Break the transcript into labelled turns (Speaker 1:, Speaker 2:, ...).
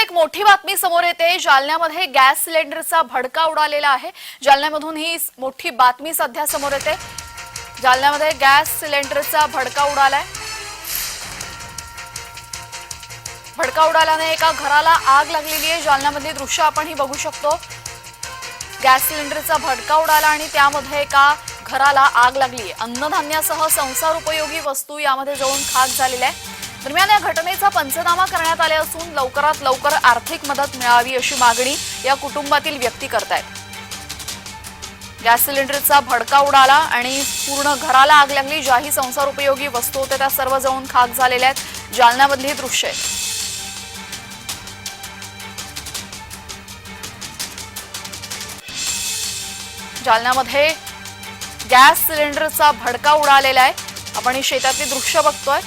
Speaker 1: एक मोठी बातमी समोर येते. जालन्यामध्ये गॅस सिलेंडरचा भडका उडालेला आहे. जालन्यामधून ही मोठी बातमी सध्या समोर येते. जालन्यामध्ये गॅस सिलेंडरचा भडका उडालाय. भडका उडाल्याने एका घराला आग लागलेली आहे. जालन्यामधली दृश्य आपण ही बघू शकतो. गॅस सिलेंडरचा भडका उडाला आणि त्यामध्ये एका घराला आग लागली आहे. अन्नधान्यासह संसार उपयोगी वस्तू यामध्ये जळून खाक झालेल्या आहे दरम्यान या घटनेचा पंचनामा करण्यात आले असून लवकरात लवकर आर्थिक मदत मिळावी अशी मागणी या कुटुंबातील व्यक्ती करतायत. गॅस सिलेंडरचा भडका उडाला आणि पूर्ण घराला आग लागली. ज्याही संसार उपयोगी वस्तू होत्या त्या सर्व जाऊन खाक झालेल्या आहेत. जालन्यामधली दृश्य आहेत जालन्यामध्ये गॅस सिलेंडरचा भडका उडालेला आहे. आपण ही शेतातली दृश्य बघतोय.